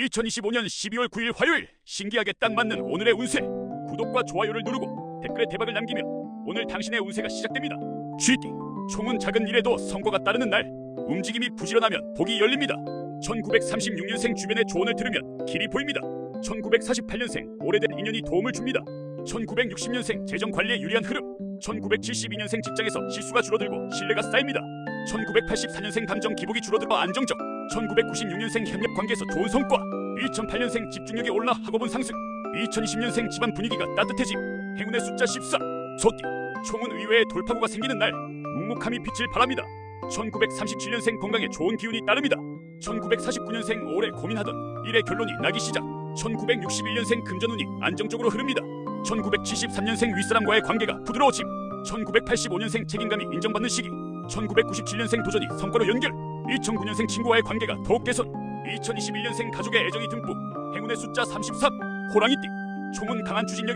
2025년 12월 9일 화요일 신기하게 딱 맞는 오늘의 운세. 구독과 좋아요를 누르고 댓글에 대박을 남기면 오늘 당신의 운세가 시작됩니다. 쥐띠 총은 작은 일에도 성과가 따르는 날. 움직임이 부지런하면 복이 열립니다. 1936년생 주변의 조언을 들으면 길이 보입니다. 1948년생 오래된 인연이 도움을 줍니다. 1960년생 재정 관리에 유리한 흐름. 1972년생 직장에서 실수가 줄어들고 신뢰가 쌓입니다. 1984년생 감정 기복이 줄어들어 안정적 1996년생 협력 관계에서 좋은 성과 2008년생 집중력이 올라 학업은 상승 2020년생 집안 분위기가 따뜻해짐 행운의 숫자 14 소띠 총은 의외의 돌파구가 생기는 날 묵묵함이 빛을 발합니다. 1937년생 건강에 좋은 기운이 따릅니다. 1949년생 오래 고민하던 일의 결론이 나기 시작 1961년생 금전운이 안정적으로 흐릅니다. 1973년생 윗사람과의 관계가 부드러워짐 1985년생 책임감이 인정받는 시기 1997년생 도전이 성과로 연결 2009년생 친구와의 관계가 더욱 개선 2021년생 가족의 애정이 듬뿍 행운의 숫자 33 호랑이띠 총은 강한 추진력이